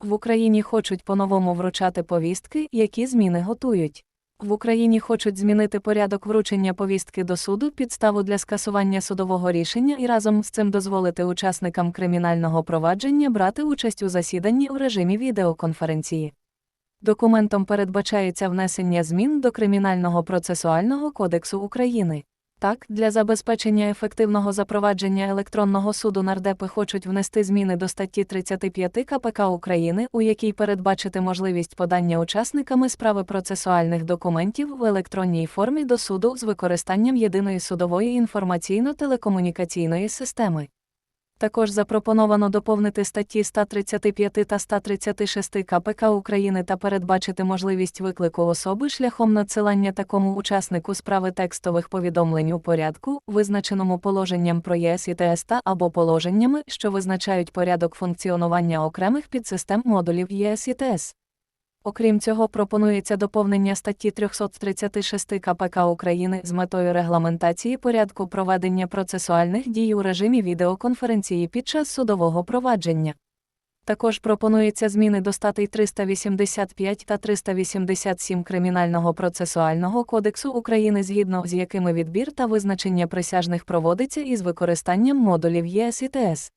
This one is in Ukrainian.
В Україні хочуть по-новому вручати повістки, які зміни готують. В Україні хочуть змінити порядок вручення повістки до суду, підставу для скасування судового рішення і разом з цим дозволити учасникам кримінального провадження брати участь у засіданні у режимі відеоконференції. Документом передбачається внесення змін до Кримінального процесуального кодексу України. Так, для забезпечення ефективного запровадження електронного суду нардепи хочуть внести зміни до статті 35 КПК України, у якій передбачити можливість подання учасниками справи процесуальних документів в електронній формі до суду з використанням єдиної судової інформаційно-телекомунікаційної системи. Також запропоновано доповнити статті 135 та 136 КПК України та передбачити можливість виклику особи шляхом надсилання такому учаснику справи текстових повідомлень у порядку, визначеному положенням про ЄС і ТС та або положеннями, що визначають порядок функціонування окремих підсистем модулів ЄС і ТС. Окрім цього, пропонується доповнення статті 336 КПК України з метою регламентації порядку проведення процесуальних дій у режимі відеоконференції під час судового провадження. Також пропонується зміни до статей 385 та 387 Кримінального процесуального кодексу України, згідно з якими відбір та визначення присяжних проводиться із використанням модулів ЄС і ТС.